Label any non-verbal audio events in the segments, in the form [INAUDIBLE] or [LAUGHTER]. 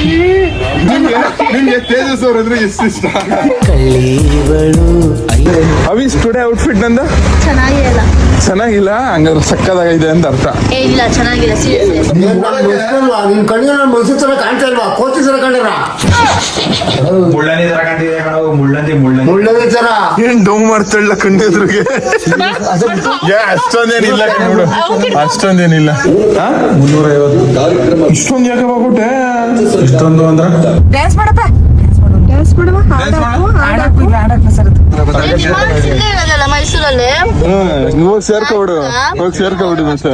ನಿಮ್ಗೆ ನಿಮ್ಗೆ ತೇಜಸ್ ಅವ್ರ ಅಂದ್ರೆ ಎಷ್ಟು ಇಷ್ಟ. ಅವಿಸ್ ಟುಡೇ ಔಟ್ಫಿಟ್ ನಂದು? ಚೆನ್ನಾಗಿಲ್ಲ. ಚೆನ್ನಾಗಿಲ್ಲ ಹಂಗಾದ್ರೆ ಸಕ್ಕದಾಗಿದೆ ಅಂತ ಅರ್ಥ. ಇಲ್ಲ ಚೆನ್ನಾಗಿಲ್ಲ ಸೀರಿಯಸ್ ನಿನ್ ಕಣ್ಣಿಗೆ ನಾನು ಮೈಸೂರು ತರ ಕಾಣ್ತಾ ಇಲ್ವಾ ಕೋತಿ ತರ ಕಂಡಿರ ಮುಳ್ಳಂದಿ ತರ ಕಂಡಿದೆ ಕಣೋ ಮುಳ್ಳಂದಿ ಮುಳ್ಳಂದಿ ಮುಳ್ಳಂದಿ ತರ ಏನ್ ಡೌ ಮಾಡ್ತಾಳ ಕಂಡಿದ್ರಿಗೆ ಏ ಅಷ್ಟೊಂದೇನಿಲ್ಲ. ಕಣ್ಬಿಡು ಅಷ್ಟೊಂದೇನಿಲ್ಲ ಇಷ್ಟೊಂದು ಯಾಕೆ ಹೋಗ್ಬಿಟ್ಟೆ ಇಷ್ಟೊಂದು ಅಂದ್ರ? ಡ್ಯಾನ್ಸ್ ಮಾಡಪ್ಪ. ಡ್ಯಾನ್ಸ್ ಮಾಡುವ? ಸರ್ ಮೈಸೂರಲ್ಲಿ ಹ್ಮ್ ಹೋಗಿ ಸೇರ್ಕೊಬಿಡು. ಹೋಗಿ ಸೇರ್ಕೊಬಿಡು ಮತ್ತೆ.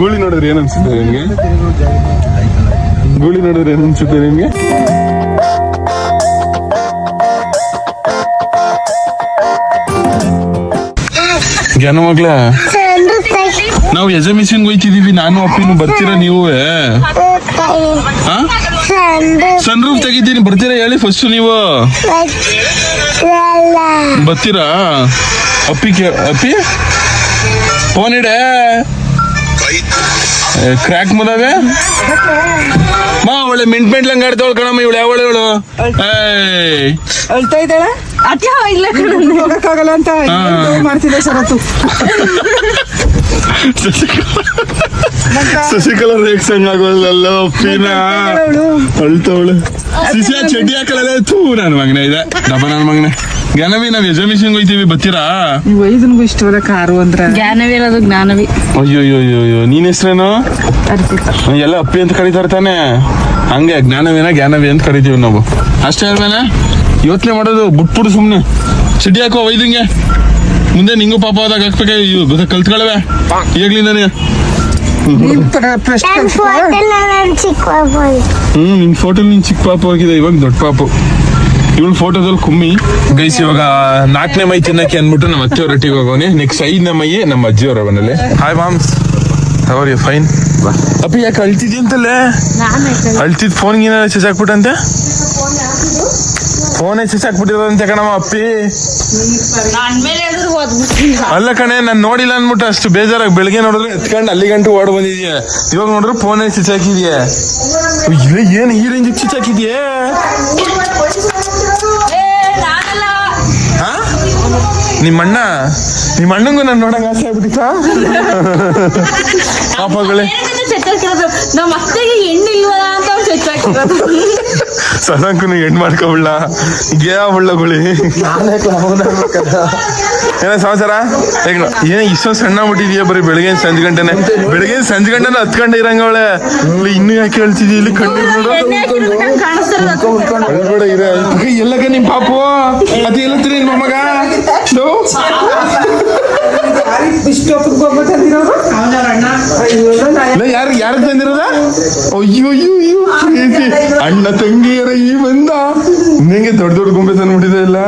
ಗೂಳಿ ನೋಡಿದ್ರೆ ಏನ್ ಅನ್ಸುತ್ತೆ ನಿಮ್ಗೆ? ಗೂಳಿ ನೋಡಿದ್ರೆ ಏನ್ ಅನ್ಸುತ್ತೆ ನಿಮ್ಗೆ? ಜನ ಮಗ್ಳ. ನಾವು ಎಜೆ ಮಿಷನ್ ಹೋಯ್ತಿದೀವಿ ನಾನು ಅಪ್ಪಿನೂ ಬರ್ತೀರಾ ನೀವು? ಸನ್ ರೂಫ್ ತೆಗಿದ್ದೀನಿ ಬರ್ತೀರಾ ಹೇಳಿ ಫಸ್ಟ್ ನೀವು? ಬರ್ತೀರಾ? ಅಪ್ಪಿ ಕೇ ಅಪ್ಪಿ? ಫೋನ್ ಇಡೆ. ಕ್ರ್ಯಾಕ್ ಮುದಾವೆ ಮಾ ಒಳ್ಳೆ ಮಿಂಟ್ ಮಿಂಟ್ ಲಂಗ ಆಡ್ತಾವಳು ಕಣಮ್ಮ ಇವಳು ಯಾವಳು ಇವಳು? ಏಯ್. ಅಳ್ತಾ ಇದ್ದಾಳ ಇಲ್ಲ ಹೋಗಕ್ಕಾಗಲ್ಲ ಅಂತ ಏನ್ ಮಾಡ್ತಿದ್ದೆ ಶರತ್ತು? [LAUGHS] ಶಶಿಕಲಾ ರೇಕ್ಸಂಗ್ ಆಗೋಲ್ಲ ಒಪ್ಪಿನ ಅಳ್ತವಳು ಶಿಶಿಯ ಚಡ್ಡಿ ಹಾಕಲ್ಲ ತೂ ನನ್ನ ಮಗನೇ ಇದೆ. ಡಬ್ಬ ನನ್ನ ಮಗನೇ. ಜ್ಞಾನವಿ ನಾವ್ ಎಜೆ ಮಿಷನ್ ಹೋಯ್ತೀವಿ ಬತ್ತೀರಾ ಇಷ್ಟ ಇಷ್ಟವಲ್ಲ ಕಾರು ಅಂದ್ರ. ಜ್ಞಾನವಿ ಅದು ಜ್ಞಾನವಿ. ಅಯ್ಯೋ ಅಯ್ಯೋ ಅಯ್ಯೋ ನೀನ್ ಹೆಸ್ರೇನು ಎಲ್ಲ ಅಪ್ಪಿ ಅಂತ ಕರೀತಾರೆ ತಾನೆ. ಹಂಗೆ ಜ್ಞಾನವೇನ ಜ್ಞಾನವಿ ಅಂತ ಕರಿತೀವಿ ನಾವು. ಅಷ್ಟೇ ಅಲ್ವೇನ? ಯೋಚನೆ ಮಾಡೋದು ಬಿಟ್ಬಿಡು ಸುಮ್ನೆ. ಸಿಡಿ ಹಾಕೋ ಒಯ್ದಂಗೆ ಮುಂದೆ ನಿಂಗೂ ಪಾಪ ಆದಾಗ ಹಾಕ್ಬೇಕು ಕಲ್ತ್ಕೊಳ್ಳವೆ ಕಲ್ತ್ಕೊಳವೆ? ಈಗ್ಲಿಂದಾನೆ. ಪ್ರಶ್ನೆ ಹ್ಮ್ ನಿನ್ ಫೋಟೋ ನಿನ್ ಚಿಕ್ಕ ಪಾಪ ಹೋಗಿದೆ ಇವಾಗ ದೊಡ್ಡ ಪಾಪು. ಇವಳು ಫೋಟೋದಲ್ಲಿ ಕುಮ್ಮಿ. ಗೈಸ್ ಇವಾಗ ನಾಲ್ಕನೇ ಮೈ ತಿನ್ನಕ್ಕೆ ಅಂದ್ಬಿಟ್ಟು ನಮ್ಮ ಅತ್ತೆ ರೊಟ್ಟಿಗೆ ಹೋಗೋನಿ ನೆಕ್ಸ್ಟ್ ಐದನೇ ಮೈಯೇ ನಮ್ಮ ಅಜ್ಜಿಯವರ ಮನೇಲಿ. Hi moms are you fine ಅಪ್ಪ ಯಾಕೆ ಅಳ್ತಿದ್ದಿ ಅಂತಲ್ಲೇ? ಅಳ್ತಿದ್ ಫೋನ್ ಏನಾರ ಚಚ್ ಹಾಕ್ಬಿಟ್ಟಂತೆ? ಫೋನ್ ಚಚ್ ಹಾಕ್ಬಿಟ್ಟಿರೋದಂತೆ ಕಣಮ್ಮ ಅಪ್ಪಿ. ಅಲ್ಲ ಕಣೆ ನಾನು ನೋಡಿಲ್ಲ ಅನ್ಬಿಟ್ಟು ಅಷ್ಟು ಬೇಜಾರಾಗಿ ಬೆಳಗ್ಗೆ ನೋಡಿದ್ರೆ ಎತ್ಕೊಂಡು ಅಲ್ಲಿ ಗಂಟು ಓಡ್ ಬಂದಿದ್ಯಾ. ಇವಾಗ ನೋಡಿದ್ರೆ ಫೋನೇ ಸ್ವಿಚ್ ಹಾಕಿದ್ಯಾ. ಇಲ್ಲ ಏನ್ ಈ ರೇಂಜ್ ಸ್ವಿಚ್ ಹಾಕಿದ್ಯಾ? ನಿಮ್ಮ ಅಣ್ಣ? ನಿಮ್ಮ ಅಣ್ಣಂಗೂ ನಾನು ನೋಡಂಗ ಆಸೆ ಆಗ್ಬಿಟ್ಟಿತ್ತಾ? ಪಾಪಗಳೇ ನಮ್ಮ ಅತ್ತೆಗೆ ಹೆಣ್ಣಿಲ್ವಲ್ಲ ಅಂತ ಅವ್ರು ಚೆಚ್ಚಾಕಿರೋದು ಸದಂಕು ಹೆಣ್ಣು ಮಾಡ್ಕೊಬಿಡ್ಲ ಗೇ ಆಗ್ಬಿಡ್ಲಗುಳಿ ಏನ ಸಮಾಚಾರ? ಈಗ ಏನ ಇಷ್ಟೊಂದು ಸಣ್ಣ ಮುಟ್ಟಿದೀಯ ಬರೀ ಬೆಳಗ್ಗೆ ಸಂಜೆ ಗಂಟೆನೆ. ಬೆಳಗ್ಗೆ ಸಂಜೆ ಗಂಟೆನ ಹತ್ತು ಗಂಟೆ ಇರಂಗವಳೆ. ಇಲ್ಲಿ ಇನ್ನೂ ಯಾಕೆ ಹೇಳ್ತಿದ್ದಿ? ಇಲ್ಲಿ ಕಣ್ಣು ಅಳ್ಬೇಡ ಇರ ಎಲ್ಲಕ ನಿಮ್ ಪಾಪು? ಅದ ಎಲ್ಲತ್ರಿ ಮೊಮ್ಮಗ? ಯಾರಿಗೆ ಹೋಗ್ಬೇಕಂದಿರೋರು ಇಲ್ಲ, ಯಾರು ಯಾರು ತಂದಿರೋದ? ಅಯ್ಯೋ ಅಯ್ಯೋ ಅಯ್ಯೋ ಪ್ರೀತಿ. ಅಣ್ಣ ತಂಗಿಯರ ಈ ಬಂದ. ನಿಂಗೆ ದೊಡ್ಡ ದೊಡ್ಡ ಗೊಂಬೆ ತಂದ್ಬಿಟ್ಟಿದೆ ಇಲ್ಲ?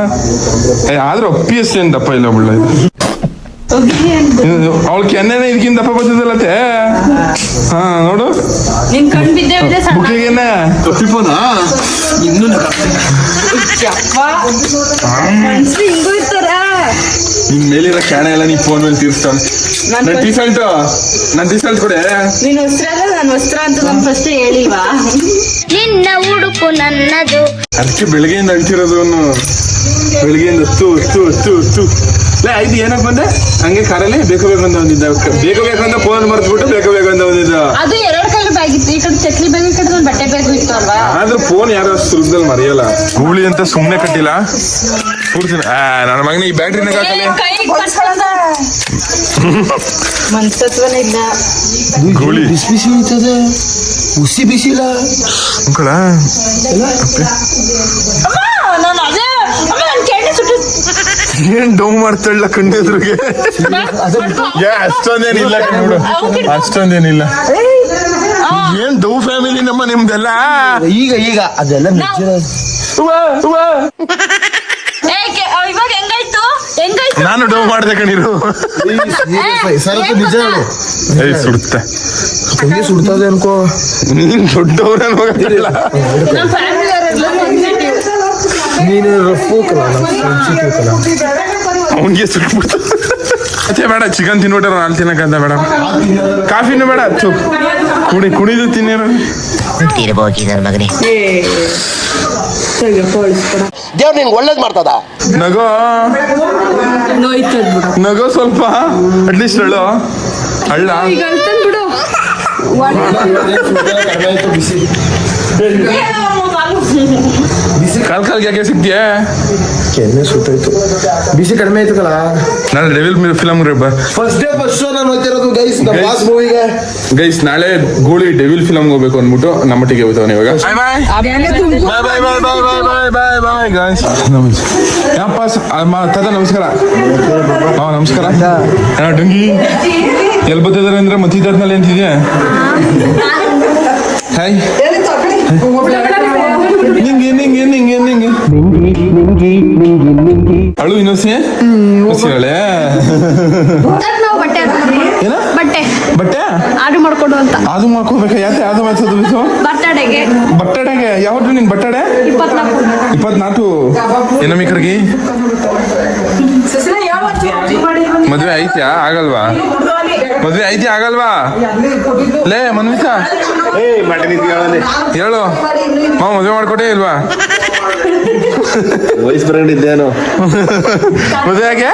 ಆದ್ರೆ ಅಪ್ಪಿ ಅಷ್ಟೇ ಏನ್ ದಪ್ಪ ಇಲ್ಲ ಬಿಡ್ಲ ಇದು? ಅವಳ ಕೆನ್ನೆನ ಇದಕ್ಕಿಂತ ದಪ್ಪ ಬರ್ತದಲ್ಲತ್ತೆ ಹಾ ನೋಡು. ಬುಕ್ಕಿಗೆನ ಇನ್ನೂ ನಿನ್ ಮೇಲಿರೋ ಕ್ಯಾಣ ಎಲ್ಲ ನೀನ್ ಫೋನ್ ಮೇಲೆ ತೀರ್ಸ್ತಾನೆ ನನ್ ಟೀ ಶರ್ಟ್ ನನ್ ಟೀ ಶರ್ಟ್ ಕೊಡೆ. ನಿನ್ ವಸ್ತ್ರ ಅಲ್ಲ ನನ್ ವಸ್ತ್ರ ಅಂತ ನಾನು ಫಸ್ಟ್ ಹೇಳಿಲ್ವಾ? ನಿನ್ನ ಉಡುಪು ನನ್ನದು. ಅದಕ್ಕೆ ಬೆಳಗ್ಗೆಯಿಂದ ಅಂಟಿರೋದು ಅವ್ನು. ಬೆಳಗ್ಗೆಯಿಂದ ಹತ್ತು ಹತ್ತು ಹತ್ತು ಹತ್ತು ಲೇ ಇದು ಏನಪ್ಪ ಬಂದೆ? ಹಂಗೆ ಕಾರಲ್ಲಿ ಬೇಕು ಬೇಕು ಅಂತ ಬಂದಿದ್ದ ಬೇಕು ಬೇಕು ಅಂತ ಫೋನ್ ಮರ್ತ್ಬಿಟ್ಟು ಬೇಕು ಬೇಕು ಅಂತ ಬಂದಿದ್ದ ಅದು ಎರಡು ಕಡೆ ಬ್ಯಾಗ್ ಇತ್ತು. ಈ ಕಡೆ ಚಕ್ಲಿ ಬ್ಯಾಗ್ ಈ ಕಡೆ ಒಂದ್ ಬಟ್ಟೆ ಬ್ಯಾಗ್ ಇತ್ತು ಅಲ್ವಾ? ಆದ್ರೂ ಫೋನ್ ಯಾರು ಅಷ್ಟು ಸುಲಭದಲ್ಲಿ ಮರೆಯಲ್ಲ. ಗೂಳಿ ಅಂತ ಸುಮ್ನೆ ಕಟ್ಟಿಲ್ಲ? ಕೂರ್ತೀನಿ ಆ ನನ್ನ ಮಗನ ಈ ಬ್ಯಾಟ್ರಿನ ಹಾಕಲಿ. ಮನ್ಸತ್ವನೇ ಇಲ್ಲ. ಗೂಳಿ. ಬಿಸಿ ಬಿಸಿ ಇರ್ತದೆ ಉಸಿ ಬಿಸಿ ಇಲ್ಲ. ಅಂಕಳ ಏನ್ ಡೌ ಮಾಡ್ತಾಳ ಕಂಡಿದ್ರಿಗೆ ಯಾ ಅಷ್ಟೊಂದೇನಿಲ್ಲ ನೋಡು ಅಷ್ಟೊಂದೇನಿಲ್ಲ. ಏನ್ ಡೌ ಫ್ಯಾಮಿಲಿ ನಮ್ಮ ನಿಮ್ದೆಲ್ಲ? ಈಗ ಈಗ ಅದೆಲ್ಲ ಇವಾಗ ಹೆಂಗಾಯ್ತು? ಹೆಂಗಾಯ್ತು? ನಾನು ಡೋ ಮಾಡ್ದೆ ಕಣಿರು. ಸರಕು ನಿಜ ಹೇಳು ಏಯ್ ಸುಡುತ್ತೆ ಹಂಗೆ ಸುಡ್ತದೆ ಅನ್ಕೋ. ನೀನ್ ದೊಡ್ಡವ್ರ ಹೋಗಲ್ಲ ನಮ್ಮ ಫ್ಯಾಮಿಲಿ ಅವರೆಲ್ಲ ನೀನು ರಫ್ ಅವನಿಗೆ ಸುಟ್ಬಿಡ್ತು ಮತ್ತೆ ಬೇಡ ಚಿಕನ್ ತಿನ್ಬಿಟ್ರೆ ನಾನು ತಿನ್ನಕಂತ ಬೇಡ. ಕಾಫಿನೂ ಬೇಡ ಚುಪ್ ಕುಡಿ ಕುಡಿದು ತಿನ್ನಿರೋ. ತಿರ್ಬೋಗಿ ನನ್ನ ಮಗನೇ. ದೇವ್ರು ನಿನ್ಗೆ ಒಳ್ಳೇದು ಮಾಡ್ತದ? ನಗು. ನಗು ಬಿಡು ನಗೋ ಸ್ವಲ್ಪ ಅಟ್ಲೀಸ್ಟ್ ಹೇಳು ಅಳ್ಳ. ಈಗ ಬಿಸಿ ಕಾಲ್. ಕಾಲ್ಗೆ ಯಾಕೆ ಸಿಗ್ತೀಯ ಕೆನ್ನೆ ಸುತ್ತಾಯ್ತು. ಬಿಸಿ ಕಡಿಮೆ ಆಯ್ತಲ್ಲ ನಾನು Devil mill film first day first show ನಾನು ಹೋಗ್ತಿರೋದು ಗೈಸ್ ನಮ್ಮ ಬಾಸ್ ಮೂವಿಗೆ ಗೈಸ್ ನಾಳೆ ಗೂಳಿ ಡೆವಿಲ್ ಫಿಲಮ್ ಹೋಗ್ಬೇಕು ಅಂದ್ಬಿಟ್ಟು ನಮ್ಮ ನಮ್ಮಟ್ಟಿಗೆ ಹೋಗ್ತಾವನೆ ಇವಾಗ. ಬಾಯ್ bye bye bye bye bye ಬಾಯ್ ಯಪ್ಪ ತಾತ ನಮಸ್ಕಾರ. ಹಾ ನಮಸ್ಕಾರ. ಡಂಗಿ. ಎಲ್ಲಿ ಬರ್ತಿದ್ದಾರೆ ಅಂದ್ರೆ ಮತ್ತಿದ್ದಾದ್ಮೇಲೆ ಅಂತಿದ್ಯಾ? ಹಾಯ್ ನಿಂಗೆ ನಿಂಗೆ ನಿಂಗೆ ನಿಂಗೆ. ಅಳು ಇನ್ನೊಸಿ ಹೇಳೆ ನಾವು ಬಟ್ಟೆ ಏನ? ಬಟ್ಟೆ. ಬಟ್ಟೆ? ಆರ್ಡರ್ ಮಾಡ್ಕೊಡು ಅಂತ. ಅದು ಮಾಡ್ಕೋಬೇಕಾ ಯಾಕೆ ಅದು ಮಾಡ್ಸೋದು ಬಿಸು? ಬರ್ತಡೆಗೆ. ಬಟ್ಟಡೆಗೆ ಯಾವ್ದು ನಿನ್ ಬಟ್ಟಡೆ ಇಪ್ಪತ್ನಾಲ್ಕು. ಇಪ್ಪತ್ನಾಲ್ಕು. ಮದ್ವೆ ಐತ್ಯಾ ಆಗಲ್ವಾ? ಮದ್ವೆ ಐತಿ ಆಗಲ್ವಾ? ಲೇ ಮನ್ವಿತಾ ಹೇಳು. ಮಾವ ಮದುವೆ ಮಾಡ್ಕೊಟ್ಟೆ ಇಲ್ವಾ? ವಯಸ್ಸು ಬರಂಡಿದ್ದೇನು ಮದುವೆ ಯಾಕೆ?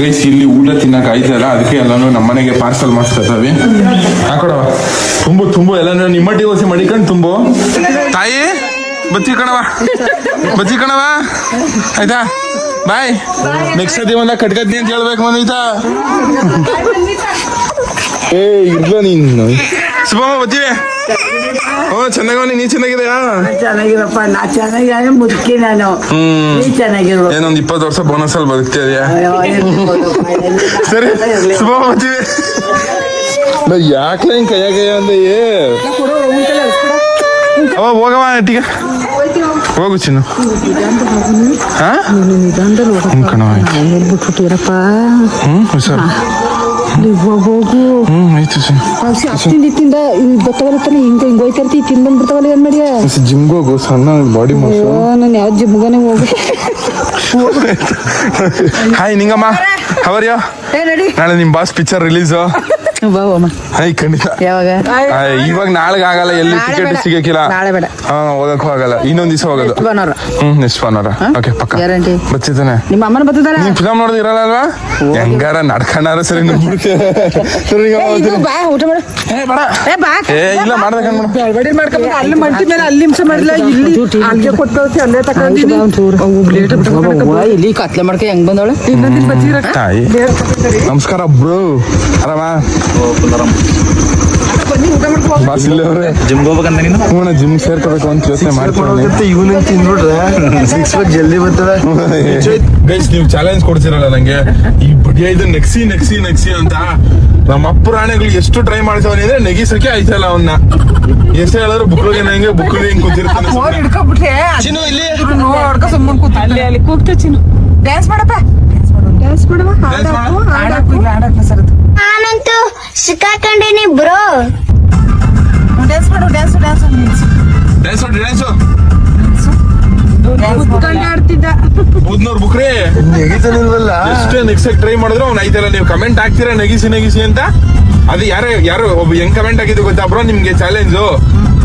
ಗೈಸ್ ಇಲ್ಲಿ ಊಟ ತಿನ್ನಕ್ ಆಯ್ತಲ್ಲ ಅದಕ್ಕೆ ಎಲ್ಲಾನು ನಮ್ಮನೆಗೆ ಪಾರ್ಸಲ್ ಮಾಡ್ಸ್ಕೊತಾವಿ ಹಾಕೊಡವ ತುಂಬು ತುಂಬು ಎಲ್ಲಾನು ನಿಮ್ಮಟ್ಟಿ ಓಸಿ ಮಡಿಕೊಂಡು ತುಂಬು. ತಾಯಿ ಬಚ್ಚಿ ಕಣವ ಬಚ್ಚಿ ಕಣವ ಆಯ್ತಾ? ಬಾಯ್. ನೆಕ್ಸ್ಟ್ ಸತಿ ಒಂದ ಕಟ್ಕತ್ನಿ ಅಂತ ಹೇಳ್ಬೇಕು ಮನೀತಾ. ಏ ಇರ್ಲ ನೀನು. ಶುಭಮ್ಮ ಬಚ್ಚಿವೆ ಓ ಚೆನ್ನಾಗವನಿ ನೀ ಚೆನ್ನಾಗಿದೆಯಾ? ಚೆನ್ನಾಗಿರಪ್ಪ ನಾ ಚೆನ್ನಾಗಿ ಮುದುಕಿ ನಾನು. ಹ್ಮ್. ನೀ ಚೆನ್ನಾಗಿರು ಏನೊಂದ್ ಇಪ್ಪತ್ತು ವರ್ಷ ಬೋನಸ್ ಅಲ್ಲಿ ಬದುಕ್ತಾ ಇದೆಯಾ? [LAUGHS] ಸರಿ ಶುಭಮ್ಮ ಬಚ್ಚಿವೆ ಯಾಕೆ ಹಿಂಗ್ ಕೈಯ ಕೈಯ ಅಂದ ಏ? ಅವ ಹೋಗವ ಟೀಗ. ಹೋಗು ಚಿನ್ನು ಹಾ ಹ್ಮ್ ಕಣವ ಆಯ್ತು. ಬಿಟ್ಬಿಟ್ಟಿರಪ್ಪ ಹ್ಮ್ ಸರ್ ಹೋಗು ಹ್ಮ್ ಆಯ್ತು ಸರ್ ಅಷ್ಟಿಂದ ಇತ್ತಿಂದ ಗೊತ್ತಾಗಲ್ಲ ತಾನೆ ಹಿಂಗೆ ಹಿಂಗ ತಿಂದು ತಿಂದ್ ಬಂದ್ಬಿಡ್ತಾವಲ್ಲ ಏನ್ ಮಾಡಿಯ? ಜಿಮ್ಗೆ ಹೋಗು ಸಣ್ಣ ಬಾಡಿ ನಾನು ಯಾವ ಜಿಮ್ಗನೆ ಹೋಗಿ ಹಾಯ್ [LAUGHS] ನಿಂಗಮ್ಮ. ಹವರ್ಯಾ ನಾಳೆ ನಿಮ್ಮ ಬಾಸ್ ಪಿಕ್ಚರ್ ರಿಲೀಸು ಬಾ ಹೋಮ ಹಾಯ್ ಖಂಡಿತ. ಯಾವಾಗ? ಇವಾಗ ನಾಳೆಗೆ ಆಗಲ್ಲ ಎಲ್ಲಿ ನಾಳೆ ಟಿಕೆಟ್ ಬೇಡ. ಸಿಗಕ್ಕಿಲ್ಲ. ನಾಳೆ ಬೇಡ. ಹಾ ಹೋಗಕ್ಕೂ ಆಗಲ್ಲ. ಇನ್ನೊಂದ್ ದಿವಸ ಹೋಗೋದು. ಭಾನುವಾರ. ಹ್ಮ್ ನೆಕ್ಸ್ಟ್ ಭಾನುವಾರ. ಓಕೆ ಪಕ್ಕ. Guarantee. ಬಚ್ಚಿದ್ದಾನೆ ನಿಮ್ಮ ಅಮ್ಮನ ಬರ್ತದಲ್ಲ ನೀನ್ ಫಿಲಮ್ ನೋಡಿದಿರಲ್ಲ ಇರಲ್ಲ ಅಲ್ವಾ ಹೆಂಗಾರ ನಡ್ಕೊಂಡಾರ ಸರಿ ನಮ್ಬಿಡ್ತೆ. ಸರಿ ಈಗ ಏ, ಇದು ಹೋಗ್ತೀನಿ. ಬಾ ಊಟ ಮಾಡು. ಏ, ಬೇಡ. ಏ ಬಾ. ಏ ಇಲ್ಲ ಮಾಡ್ಬೇಕು ಗಡ್ಬಡಿ ಮಾಡ್ಕೊಂಡ್ ಅಲ್ಲಿ ಮಂಟಿ ಮೇಲೆ ಅಲ್ಲಿ ಹಿಂಸೆ ಮಾಡಿಲ್ಲ ಇಲ್ಲಿ ಅಲ್ಲಿಗೆ ಕೊಟ್ಟು ಅಲ್ಲೇ ತಗೊಂಡಿನಿ. ಇಲ್ಲಿ ಕತ್ಲೆ ಮಾಡ್ಕ ಹೆಂಗ್ ಬಂದವಳೆ? ತಾಯಿ. ನಮಸ್ಕಾರ ಬ್ರೋ. ಆರಾಮ? ಜಿಮ್ಗೆ ಹೋಗ್ಬೇಕಂತ ನೀನು ಹ್ಞೂ ಜಿಮ್ ಸೇರ್ಕೋಬೇಕು ಅಂತ ಯೋಚನೆ ಮಾಡ್ತೀನಿ ಇವನಿಗೆ ತಿಂದ್ಬಿಟ್ರೆ ಸಿಕ್ಸ್ ಪ್ಯಾಕ್ ಜಲ್ದಿ ಬರ್ತದೆ. ಗೈಸ್ ನೀವು ಚಾಲೆಂಜ್ ಕೊಡ್ತಿರಲ್ಲ ನಂಗೆ. ಈ ಬಡಿಯ ಇದು ನೆಕ್ಸಿ ನೆಕ್ಸಿ ನೆಕ್ಸಿ ಅಂತ. ನಮ್ಮ ಅಪ್ಪ ರಾಣೆಗಳು ಎಷ್ಟು ಟ್ರೈ ಮಾಡ್ತಾವನಿ ಅಂದ್ರೆ ನೆಗಿಸಕ್ಕೆ ಆಯ್ತಲ್ಲ ಅವನ್ನ ಎಷ್ಟೇ ಹೇಳಿದ್ರು ಬುಕ್ಳಿಗೆ ನಂಗೆ ಬುಕ್ಳಿಗೆ ಹಿಂಗ್ ಕೂತಿರ್ತಾನೆ. ಚಿನ್ನು ಇಲ್ಲಿ. ನೋಡ್ಕ ಸುಮ್ಮನೆ ಕೂತ ಅಲ್ಲಿ ಅಲ್ಲಿ ಕೂಗ್ತ ಚಿನ್ನು. ಡ್ಯಾನ್ಸ್ ಮಾಡಪ್ಪ. ಡ್ಯಾನ್ಸ್ ಮಾಡುವ? ಇಲ್ಲ ಹಾಡಾಕ ಸರ್ ನಾನಂತೂ ಸಿಕ್ಕಾಕೊಂಡಿನಿ ಬ್ರೋ. ಡ್ಯಾನ್ಸ್ ಮಾಡು ಡ್ಯಾನ್ಸ್ ಡ್ಯಾನ್ಸ್ ಡ್ಯಾನ್ಸ್ ಮಾಡು ಡ್ಯಾನ್ಸ್ ಬುಕ್ರಿ. ನೆಗಿತಾನಿಲ್ವಲ್ಲ? ಎಷ್ಟು ನೆಕ್ಸ್ಟ್ ಟ್ರೈ ಮಾಡಿದ್ರು ಅವ್ನು ಐತಲ್ಲ ನೀವು ಕಮೆಂಟ್ ಹಾಕ್ತೀರಾ ನಗಿಸಿ ನಗಿಸಿ ಅಂತ? ಅದು ಯಾರೋ ಯಾರು ಒಬ್ಬ ಹೆಂಗ್ ಕಮೆಂಟ್ ಹಾಕಿದ್ದು ಗೊತ್ತಾ ಬ್ರೋ ನಿಮ್ಗೆ ಚಾಲೆಂಜು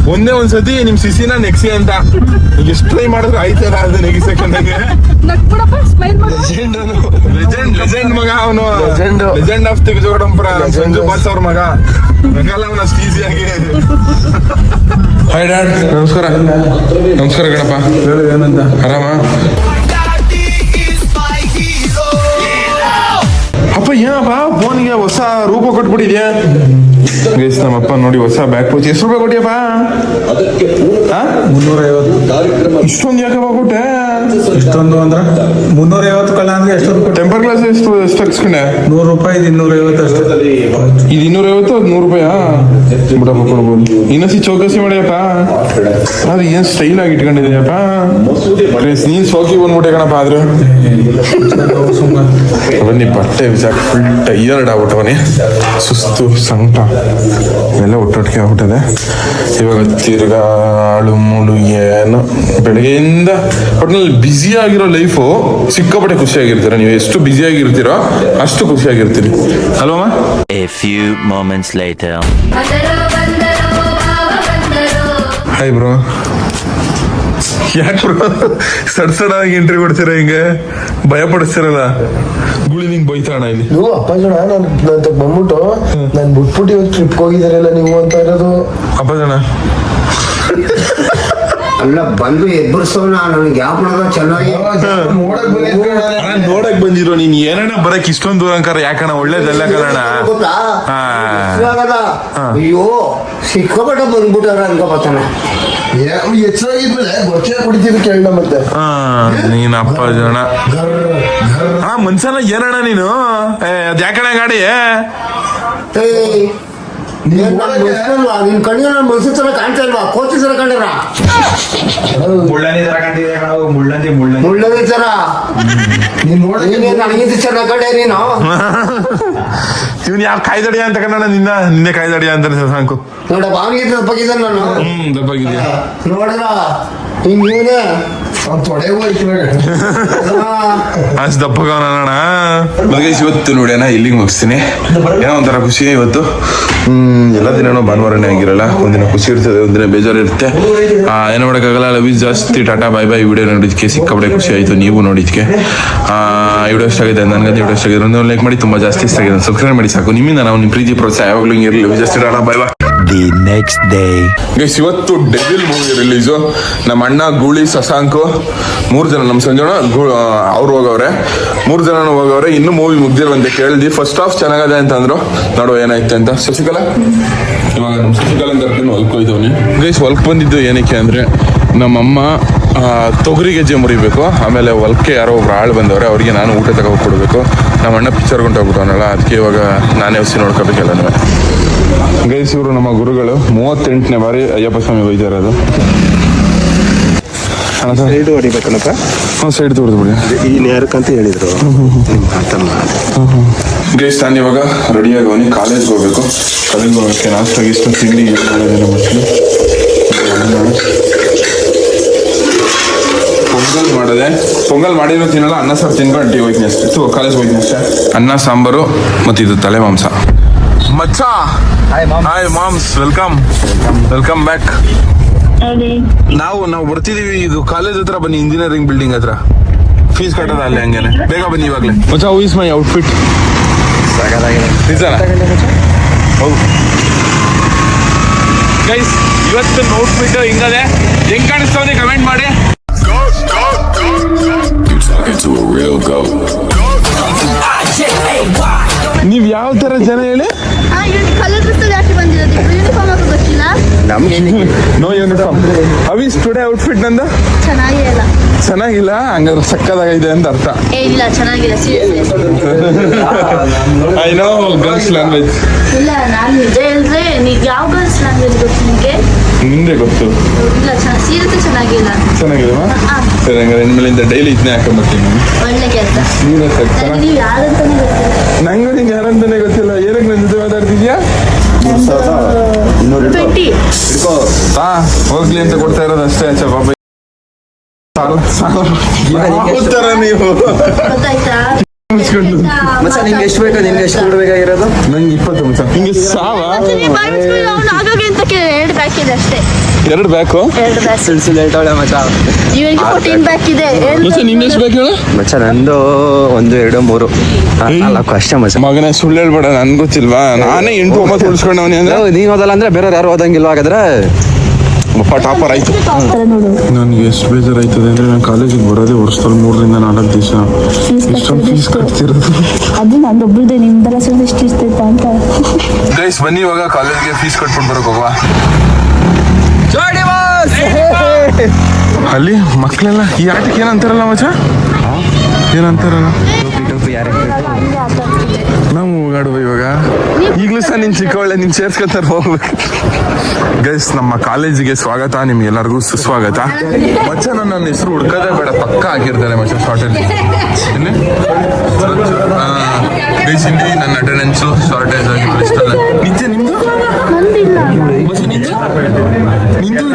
ಒಂದೇ ಒಂದ್ ಸತಿ ನಿಮ್ ಸಿಸಿನ ನೆಕ್ಸಿ ಅಂತ. ಎಷ್ಟು ಟ್ರೈ ಮಾಡಿದ್ರು ಆಯ್ತಲ್ಲ ಅದು. ನೆಗಿಸಕ್ಕೆ ಲೆಜೆಂಡ್ ಲೆಜೆಂಡ್ ಮಗ ಅವನು. Legend. ಲೆಜೆಂಡ್ ಆಫ್ ತೆಗೆದೋಡಂಪುರ ಸಂಜು ಬಾಸ್ ಅವ್ರ ಮಗ. ಹಂಗಲ್ಲ ಅವನ ಅಷ್ಟು ಈಸಿಯಾಗಿ ಹಾಯ್ ಡ್ಯಾಡ್ ನಮಸ್ಕಾರ. ನಮಸ್ಕಾರ ಗಣಪ ಹೇಳು ಏನಂತ? ಆರಾಮ? ಅಪ್ಪ ಏನಪ್ಪ ಫೋನಿಗೆ ಹೊಸ ರೂಪ ಕೊಟ್ಬಿಟ್ಟಿದ್ಯಾ? ಗೈಸ್ ನಮ್ಮಪ್ಪ ನೋಡಿ ಹೊಸ ಬ್ಯಾಗ್ ಪೋಚ್ ಎಷ್ಟು ರೂಪಾಯಿ ಕೊಟ್ಟಿಯಪ್ಪ? ಇಷ್ಟೊಂದು ಯಾಕಪ್ಪ ಕೊಟ್ಟೆ? ಇಷ್ಟೊಂದು ಅಂದ್ರೆ ಮುನ್ನೂರ ಐವತ್ತು ಕಲ ಅಂದ್ರೆ ಎಷ್ಟು ಟೆಂಪರ್ ಗ್ಲಾಸ್ ಎಷ್ಟು ಎಷ್ಟು ಹಾಕ್ಸ್ಕೊಂಡೆ ನೂರು ರೂಪಾಯಿ ಇದು ಇನ್ನೂರ ಐವತ್ತು ಅಷ್ಟೇ ಇದು ಇನ್ನೂರ ಐವತ್ತು ಅದು ನೂರು ರೂಪಾಯಾ ಬಿಡಪ್ಪ ಕೊಡ್ಬೋದು ಇನ್ನೊಸಿ ಚೌಕಸಿ ಮಾಡಿಯಪ್ಪ. ಅದು ಏನ್ ಸ್ಟೈಲ್ ಆಗಿ ಇಟ್ಕೊಂಡಿದ್ಯಪ್ಪ ನೀನ್ ಸೋಕಿ ಬಂದ್ಬಿಟ್ಟೆ ಕಣಪ್ಪ ಆದ್ರೆ. ಬನ್ನಿ ಬಟ್ಟೆ ಬಿಸಾಕ್ ಫುಲ್ ಟೈಯರ್ಡ್ ಆಗ್ಬಿಟ್ಟವನಿ ಸುಸ್ತು ಸಂಕಟ. ಎಲ್ಲ ಒಟ್ಟೊಟ್ಟಿಗೆ ಆಗ್ಬಿಟ್ಟದೆ. ಇವಾಗ ತಿರ್ಗಾ ಆಳು ಮೂಳು ಏನು ಬೆಳಗ್ಗೆಯಿಂದ ಬ್ಯುಸಿ ಆಗಿರೋ ಲೈಫು ಸಿಕ್ಕಾಪಟ್ಟೆ ಖುಷಿಯಾಗಿರ್ತೀರ ನೀವು ಎಷ್ಟು ಬ್ಯುಸಿ ಆಗಿರ್ತೀರೋ ಅಷ್ಟು ಖುಷಿಯಾಗಿರ್ತೀರಿ ಅಲ್ವಮ್ಮ ಎ ಫ್ಯೂ moments later. ಬಂದರೋ ಬಂದರೋ ಬಾವ ಬಂದರೋ ಹಾಯ್ ಬ್ರೋ ಯಾಕೆ ಬ್ರೋ ಸಡ್ ಸಡ್ ಆಗಿ ಎಂಟ್ರಿ ಕೊಡ್ತೀರಾ ಹಿಂಗೆ? ಭಯ ಪಡಿಸ್ತಿರಲ್ಲ? ಗುಳಿ ನಿಂಗೆ ಬೈತಾಣ ಇಲ್ಲಿ. ನೀವು ಅಪ್ಪ ಜನ ನಾನು ನನ್ನ ಬಂದ್ಬಿಟ್ಟು ನಾನು ಬಿಟ್ಬಿಟ್ಟು ಇವತ್ತು ಟ್ರಿಪ್ ಹೋಗಿದಾರೆ ನೀವು ಅಂತ ಇರೋದು. ಅಪ್ಪ ಜನ ಅಲ್ಲ ಬಂದು ಎಬ್ಬರಿಸೋಣ ನನಗೆ ಯಾವ ಚೆನ್ನಾಗಿ ನೋಡಕ್ ಬಂದಿರೋ ನೀನ್ ಏನಣ್ಣ ಬರಕ್ ಇಷ್ಟೊಂದು ದೂರ ಅಂಕಾರ ಯಾಕಣ್ಣ ಒಳ್ಳೇದಲ್ಲ ಕಣ ಗೊತ್ತಾ? ಹಾ. ಇವಾಗದ ಅಯ್ಯೋ ಸಿಕ್ಕಾಪಟ್ಟೆ ಬಂದ್ಬಿಟ್ಟಾರ ಅನ್ಕೋಬತ್ತಾನೆ ಏ, ಎಚ್ಚರಾಗಿದ್ಮೇಲೆ ಗೊತ್ತೇ ಕುಡಿತಿದ್ದು ಕೇಳ ಮತ್ತೆ. ಹಾ ನೀನ್ ಅಪ್ಪ ಜನ ಹಾ ಮನ್ಸಲ್ಲ ಏನಣ್ಣ ನೀನು? ಏ ಅದ್ ಯಾಕಣ್ಣ ಗಾಡಿ ಏಯ್ ಮನ್ಸಲ್ವಾ? ನಿನ್ ಕಣ್ಣಿಗೆ ನಾನು ಮನ್ಸಿನ ತರ ಕಾಣ್ತಾ ಇಲ್ವಾ? ಕೋತಿ ತರ ಕಂಡಿರ ಮುಳ್ಳನಿ ತರ ಕಂಡಿದೆ ಮುಳ್ಳಂದಿ ಮುಳ್ಳದ ತರ ನೀನ್ ನೀನೇ ನನಗಿಂತ ಚೆನ್ನಾಗ್ ಕಂಡೆ ನೀನು? [LAUGHS] ಇವ್ನು ಯಾವ ಕಾಯ್ದಡಿಯ ಅಂತ ಕಣ್ಣ ನಿನ್ನ? ನಿನ್ನೆ ಕಾಯ್ದಡಿಯ ಅಂತ ಸಾಕು. ನೋಡ ಬಾವಿಗೆ ತಪ್ಪಾಗಿದ್ದ ನಾನು. ಹ್ಮ್ ದಪ್ಪಾಗಿದ್ಯಾ? ನೋಡಿದ್ರ ಹಿಂಗ್ ಇವನೇ. ಅಷ್ಟು ದಪ್ಪಗವನಣ್ಣ ಮಗೇಶ್ ಇವತ್ತು ನೋಡಿ ಅಣ್ಣ ಇಲ್ಲಿಗೆ ಮುಗಿಸ್ತೀನಿ. ಏನೋ ಒಂಥರ ಖುಷಿ ಇವತ್ತು. ಹ್ಮ್ ಎಲ್ಲ ದಿನನೂ ಭಾನುವಾರನೇ ಆಗಿರಲ್ಲ. ಒಂದಿನ ಖುಷಿ ಇರ್ತದೆ ಒಂದಿನ ಬೇಜಾರು ಇರುತ್ತೆ ಆ, ಏನೋ ಮಾಡೋಕ್ಕಾಗಲ್ಲ ಲವ್ ಇಸ್ ಜಾಸ್ತಿ ಟಾಟಾ ಬಾಯ್ ಬಾಯ್ ವಿಡಿಯೋ ನೋಡಿದ್ಕೆ ಸಿಕ್ಕಾಪಟ್ಟೆ ಖುಷಿ ಆಯಿತು ನೀವು ನೋಡಿದ್ಕೆ. ವಿಡಿಯೋ ಇಷ್ಟ ಆಗಿದೆ ನನಗೆ ವಿಡಿಯೋ ಇಷ್ಟ ಆಗಿದೆ ಒಂದು ಲೈಕ್ ಮಾಡಿ ತುಂಬಾ ಜಾಸ್ತಿ ಇಷ್ಟ ಆಗಿದೆ ಸಬ್ಸ್ಕ್ರೈಬ್ ಮಾಡಿ ಸಾಕು. ನಿಮ್ಮಿಂದ ನಾವು ನಿಮ್ಮ ಪ್ರೀತಿ ಪ್ರೋತ್ಸಾಹ ಯಾವಾಗಲೂ ಹಿಂಗೆ ಇರಲಿ. ಜಾಸ್ತಿ ಇಡೋಣ. Bye bye the next day guys ಇವತ್ತು ಡೆವಿಲ್ ಮೂವಿ ರಿಲೀಸು ನಮ್ಮ ಅಣ್ಣ ಗೂಳಿ ಸಸಾಂಕು. ಮೂರು ಜನ ನಮ್ಮ ಸಂಜೋಣ ಅವ್ರು ಹೋಗವ್ರೆ. ಮೂರು ಜನ ಹೋಗವ್ರೆ. ಇನ್ನೂ ಮೂವಿ ಮುಗ್ದಿಲ್ವಂತೆ ಕೇಳಿದ್ವಿ. ಫಸ್ಟ್ ಆಫ್ ಚೆನ್ನಾಗದೆ ಅಂತ ಅಂದ್ರು ನೋಡುವ ಏನಾಯ್ತು ಅಂತ. ಶಶಿಕಲಾ? ಇವಾಗ ನಮ್ಮ ಶಶಿಕಲಾ ಅಂತ ಹೊಲ್ಕ್ ಹೋಯ್ತವ್ನಿ. ಗೈಸ್ ಹೊಲ್ಕ್ ಬಂದಿದ್ದು ಏನಕ್ಕೆ ಅಂದ್ರೆ ನಮ್ಮಮ್ಮ ತೊಗರಿ ಗೆಜ್ಜೆ ಮುರಿಬೇಕು. ಆಮೇಲೆ ಹೊಲಕ್ಕೆ ಯಾರೋ ಒಬ್ರು ಆಳು ಬಂದವ್ರೆ ಅವರಿಗೆ ನಾನು ಊಟ ತಗೋ ಕೊಡಬೇಕು. ನಮ್ಮ ಅಣ್ಣ ಪಿಕ್ಚರ್ ಹೋಗ್ಬಿಟ್ಟವನಲ್ಲ ಅದಕ್ಕೆ ಇವಾಗ ನಾನೇ ಹೊಸಿ ನೋಡ್ಕೋಬೇಕಲ್ಲ ಗೈಸ್ ಇವರು ನಮ್ಮ ಗುರುಗಳು. ಮೂವತ್ತೆಂಟನೇ ಬಾರಿ ಅಯ್ಯಪ್ಪ ಸ್ವಾಮಿ ಹೋಗ್ತಾ ಇರೋದು. ಸೈಡ್ ಹೊಡಿಬೇಕಲ್ಲಪ್ಪ ಹಾಂ ಸೈಡ್ ತೋರ್ದು ಬಿಡಿ. ಈ ನೇರಕ್ಕಂತ ಹೇಳಿದ್ರು. ಗೈಸ್ ನಾನು ಇವಾಗ ರೆಡಿಯಾಗಿ ಹೋಗಿ ಕಾಲೇಜ್ಗೆ ಹೋಗ್ಬೇಕು. ಕಾಲೇಜ್ಗೆ ಹೋಗೋಕ್ಕೆ ನಾಷ್ಟ ಗೀಷ್ಟ ತಿಂಡಿ ಮಕ್ಕಳು ಮಾಡಿದೆ ಪೊಂಗಲ್ ಮಾಡಿರೋ ತಿನ್ನಲ್ಲ ಅನ್ನ ಸಾರು ತಿನ್ಕೊಂಡು ಟೀ ಹೋಯ್ತೀನಿ ಅಷ್ಟೇ. ಸೊ ಕಾಲೇಜ್ ಹೋಯ್ತೀನಿ ಅಷ್ಟೇ. ಅನ್ನ ಸಾಂಬಾರು ಮತ್ತು ಇದು ತಲೆ ಮಾಂಸ. ಮಚ್ಚ! Hi moms. Welcome welcome back ನಾವು ನಾವು ಬರ್ತಿದೀವಿ ಇದು ಕಾಲೇಜ್ ಹತ್ರ ಬನ್ನಿ ಇಂಜಿನಿಯರಿಂಗ್ ಬಿಲ್ಡಿಂಗ್ ಹತ್ರ. ಫೀಸ್ ಕಟ್ಟೋದ ಅಲ್ಲಿ ಹಂಗೇನೆ. ಬೇಗ ಬನ್ನಿ ಇವಾಗಲೇ. ಮಚ್ಚ ಹೂ ಇಸ್ ಮೈ ಔಟ್ಫಿಟ್ ನಿಜಾನ? ಹೌದು. ಗೈಸ್ ಇವತ್ತು ಔಟ್ಫಿಟ್ ಹಿಂಗದೆ. ಹೆಂಗ್ ಕಾಣಿಸ್ತದೆ ಕಮೆಂಟ್ ಮಾಡಿ. ನೀವ್ ಯಾವ to ಜನ ಹೇಳಿ? goat. ಜಾಸ್ತಿ ಬಂದಿರೋದು. ಯೂನಿಫಾರ್ಮ್ ಹಾಕೋ ಗೊತ್ತಿಲ್ಲ. No uniform [LAUGHS] how's today outfit ನಂದು? ಚೆನ್ನಾಗೇ ಇಲ್ಲ. ಚೆನ್ನಾಗಿಲ್ಲ ಹಂಗಾದ್ರೆ ಸಕ್ಕದಾಗಿದೆ ಅಂತ ಅರ್ಥ. ಏ ಇಲ್ಲ ಚೆನ್ನಾಗಿಲ್ಲ. ಐ ನೋ ಗರ್ಲ್ಸ್ ಲ್ಯಾಂಗ್ವೇಜ್ ಇಲ್ಲ ನಾನು ನಿಜ ಹೇಳಿದ್ರೆ ನೀವು ಯಾವ ಗರ್ಲ್ಸ್ ಲ್ಯಾಂಗ್ವೇಜ್ ಗೊತ್ತು ನಿಮಗೆ? ನಿಂದೆ ಗೊತ್ತು. ಚೆನ್ನಾಗಿಲ್ಲ. ಸರಿ ಹಂಗಾರೆ ಇನ್ಮೇಲಿಂದ ಡೈಲಿ ಇದನ್ನೇ ಹಾಕೊಂಬರ್ತೀನಿ ನೀನೇ ನಂಗೂ ನಿಂಗೆ ಯಾರಂತಾನೆ ಗೊತ್ತಿಲ್ಲ. ಏನಕ್ಕೆ ನನ್ನ ಜೊತೆ ಮಾತಾಡ್ತಿದ್ಯಾ ಹೋಗ್ಲಿ ಅಂತ ಕೊಡ್ತಾ ಇರೋದು ಅಷ್ಟೇ ಆಚೆ ಬಾಬಾ. ನೀವು? ಮುಚ್ಕೊಂಡು. ನಿಂಗೆ ಎಷ್ಟು ಬೇಕು? ನಿಮ್ಗೆ ಎಷ್ಟು ಕೊಡ್ಬೇಕಾಗಿರೋದು ನಂಗೆ ಇಪ್ಪತ್ತು ಮುಚ್ಚ. ಹಿಂಗೆ ಸಾವ ಮತ್ತೆ ನೀವು ಬಾಯ್ ಮುಚ್ಕೊಂಡು ಅವ್ನು ಆಗೋಗೆ ಅಂತ ಕೇಳಿ ಎರಡು ಬ್ಯಾಕ್ ಇದೆ ಅಷ್ಟೇ. ಎರಡು ಬ್ಯಾಕ್? ಎರಡು ಬ್ಯಾಕ್. ಹೇಳ್ತಾಳೆ ಮಚ್ಚ? ಇವನಿಗೆ ಫೋರ್ಟೀನ್ ಬ್ಯಾಕ್. ಇದೆ. ಮುಚ್ಚ ನಿಂಗೆ ಎಷ್ಟು ಬೇಕು ಹೇಳು? ಮಚ್ಚ ನಂದು ಒಂದು ಎರಡು ಮೂರು. ನಾಲ್ಕು ಅಷ್ಟೇ ಮಚ್ಚ. ಮಗನೇ ಸುಳ್ಳು ಹೇಳ್ಬೇಡ ನನ್ಗೆ ಗೊತ್ತಿಲ್ವಾ? ನಾನೇ ಎಂಟು ಒಂಬತ್ತು ಉಳಿಸ್ಕೊಂಡವನಿ ಅಂದ್ರೆ? ನೀವು ಓದಲ್ಲ ಅಂದ್ರೆ ಬೇರೆ ಯಾರು ಓದಂಗಿಲ್ವ ಹಾಗಾದ್ರೆ? ಟಾಪರ್ ಆಯ್ತು. ನನಗೆ ಎಷ್ಟು ಬೇಜಾರಾಯ್ತದೆ ಅಂದ್ರೆ ನಾನು ಕಾಲೇಜಿಗೆ ಬರೋದೇ ವರ್ಷದಲ್ಲಿ ಮೂರರಿಂದ ನಾಲ್ಕು ದಿವಸ. ಇಷ್ಟೊಂದು ಫೀಸ್ ಕಟ್ತಿರೋದು. ಅದು ನಂದೊಬ್ಬರದೇ ನಿಮ್ದೆಲ್ಲ ಸೇರಿ ಎಷ್ಟು ಇರ್ತೈತೆ ಅಂತ. ಗೈಸ್ ಬನ್ನಿ ಇವಾಗ ಕಾಲೇಜ್ಗೆ ಫೀಸ್ ಕಟ್ಬಿಟ್ಟು ಬರೋಕೆ ಹೋಗುವ. ಅಲ್ಲಿ ಮಕ್ಕಳೆಲ್ಲ ಈ ಆಟಕ್ಕೆ ಏನಂತಾರಲ್ಲ ಮಚ್ಚ? ಏನಂತಾರಲ್ಲ? ನಾವು ಹೋಗಾಡುವ ಇವಾಗ. ಈಗಲೂ ಸಹ ನಿನ್ ಚಿಕ್ಕವಳೆ ನಿನ್ ಸೇರ್ಸ್ಕೊತಾರೆ ಹೋಗ್ಬೇಕು. ಗೈಸ್ ನಮ್ಮ ಕಾಲೇಜಿಗೆ ಸ್ವಾಗತ ನಿಮ್ಗೆ ಎಲ್ಲರಿಗೂ ಸುಸ್ವಾಗತ. ಮಚ್ಚ ನನ್ನ ಹೆಸರು ಹುಡ್ಕದೇ ಬೇಡ ಪಕ್ಕ ಆಗಿರ್ತಾರೆ ಮಚ್ಚ ಶಾರ್ಟೇಜ್ ಇಲ್ಲಿ? ನನ್ನ ಅಟೆಂಡೆನ್ಸು ಶಾರ್ಟೇಜ್ ಆಗಿ ಇಷ್ಟಲ್ಲ ನಿತ್ಯ ನಿಮ್ದು? ನಿಂದು?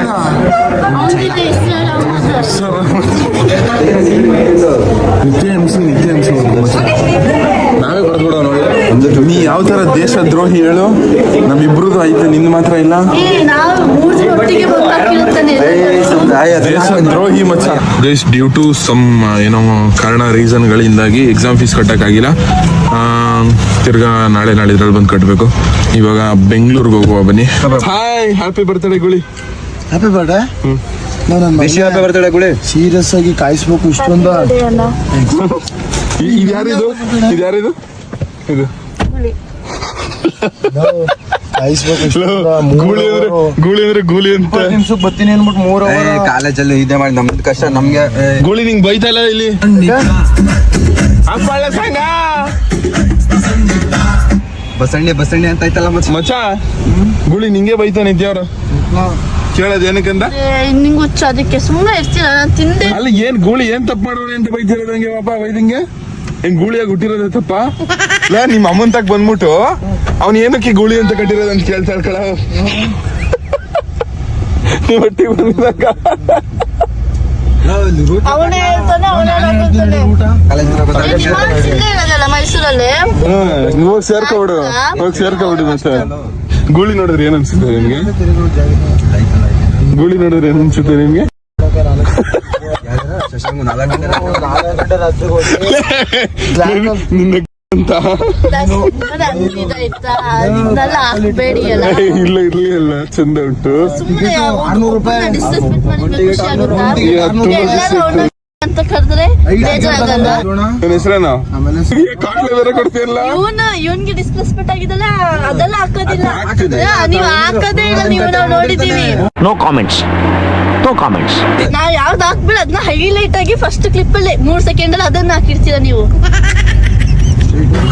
ನಿತ್ಯ ಎಮ್ಸಿ ನಿತ್ಯ ಎಮ್ಸಿ ನಾವೇ ಬರ್ದ್ಬಿಡೋ ನೋಡಿ ನೀ ಯಾವ ತರ ದೇಶ ದ್ರೋಹಿ ಹೇಳು? ನಮ್ಮಿಬ್ರದ್ದು ಐತೆ ನಿಂದು ಮಾತ್ರ ಇಲ್ಲ? ದೇಶ ದ್ರೋಹಿ ಮಚ್ಚ ಗೈಸ್ ಡ್ಯೂ ಟು ಸಮ್ ಏನೋ ಕಾರಣ ರೀಸನ್ಗಳಿಂದಾಗಿ ಎಕ್ಸಾಮ್ ಫೀಸ್ ಕಟ್ಟಕ್ಕಾಗಿಲ್ಲ. ಆಗಿಲ್ಲ ತಿರ್ಗಾ ನಾಳೆ ನಾಳಿದ್ರಲ್ಲಿ ಬಂದು ಕಟ್ಟಬೇಕು ಇವಾಗ ಬೆಂಗಳೂರಿಗೆ ಹೋಗುವ ಬನ್ನಿ. ಹಾಯ್ ಹ್ಯಾಪಿ ಬರ್ತ್ಡೇ ಗುಳಿ. ಹ್ಯಾಪಿ ಬರ್ಡೇ ನಾನು ಬರ್ತಡೆ ಗುಳಿ. ಸೀರಿಯಸ್ ಆಗಿ ಕಾಯಿಸ್ಬೇಕು ಇಷ್ಟೊಂದು. ಇದು? ಯಾರಿದು ಇದು ಯಾರಿದು ಇದು? ಗೂಳಿ. ಅಂದ್ರೆ ಗೂಳಿ ಅಂದ್ರೆ ಗೂಳಿ ಅಂತ. ನಿಮಿಷಕ್ಕೆ ಬರ್ತೀನಿ ಅನ್ಬಿಟ್ಟು ಮೂರ್ ಕಾಲೇಜಲ್ಲಿ ಇದೆ ಮಾಡಿ ನಮ್ದು ಕಷ್ಟ ನಮ್ಗೆ ಗೂಳಿ ನಿಂಗ್ ಬೈತಲ್ಲ ಇಲ್ಲಿ ಅಪ್ಪಳ ಸಂಗ ಬಸಣ್ಣಿ ಬಸಣ್ಣಿ ಅಂತ ಐತಲ್ಲ ಮಚ್ಚ? ಮಚ್ಚ ಗುಳಿ ನಿಂಗೆ ಬೈತಾನೆ ಇದ್ಯಾವ್ರ ಕೇಳೋದು ಏನಕ್ಕಂದ? ನಿಂಗೆ ಹುಚ್ಚ ಅದಕ್ಕೆ ಸುಮ್ಮನೆ ಇರ್ತೀರ? ನಾನು ತಿಂದೆ. ಅಲ್ಲಿ ಏನ್ ಗೂಳಿ ಏನ್ ತಪ್ಪು ಮಾಡೋಣ ಅಂತ ಬೈತಿರೋದಂಗೆ ಪಾಪ ಬೈದಂಗೆ? ಏನ್ ಗೂಳಿಯಾಗಿ ಹುಟ್ಟಿರೋದೇ ತಪ್ಪ [LAUGHS] ಲೇ ನಿಮ್ಮ ಅಮ್ಮನ್ ತಕ್ ಬಂದ್ಬಿಟ್ಟು ಅವ್ನ್ ಏನಕ್ಕೆ ಗೂಳಿ ಅಂತ ಕಟ್ಟಿರೋದು ಅಂತ ಕೇಳ್ತಾಳ ಕಳ [LAUGHS] ನೀವ್ ಒಟ್ಟಿಗೆ ಬಂದಿದ್ದಾಗ? ಮೈಸೂರಲ್ಲಿ? ಹೋಗಿ ಸೇರ್ಕೊಬಿಡು. ಹೋಗಿ ಸೇರ್ಕೊಬಿಡು ಮತ್ತೆ. ಗೂಳಿ ನೋಡಿದ್ರೆ ಏನ್ ಅನ್ಸುತ್ತೆ ನಿಮ್ಗೆ? ಗೂಳಿ ನೋಡಿದ್ರೆ ಏನ್ ಅನ್ಸುತ್ತೆ ನಿಮ್ಗೆ? [LAUGHS] ಶಶಾಂಕ್ [LAUGHS] ನಾಲ್ಕು ಅಂತ. ಇಲ್ಲ ಚಂದ ಉಂಟು. ಹೆಸರೇನ? [LAUGHS] ಇವನ್ಗೆ ಆಗಿದಲ್ಲ ಅದೆಲ್ಲ ಹಾಕೋದಿಲ್ಲ. ಹಾಕದೇ ಇಲ್ಲ ನೋ ಕಾಮೆಂಟ್ಸ್ ನೋ ಕಾಮೆಂಟ್ಸ್ ನಾ ಯಾವ್ದು ಹಾಕ್ಬಿಡ ಅದನ್ನ ಹೈಲೈಟ್ ಆಗಿ ಫಸ್ಟ್ ಕ್ಲಿಪ್ ಅಲ್ಲಿ ಮೂರ್ ಸೆಕೆಂಡ್ ಅಲ್ಲಿ ಅದನ್ನ ಹಾಕಿರ್ತೀರ ನೀವು.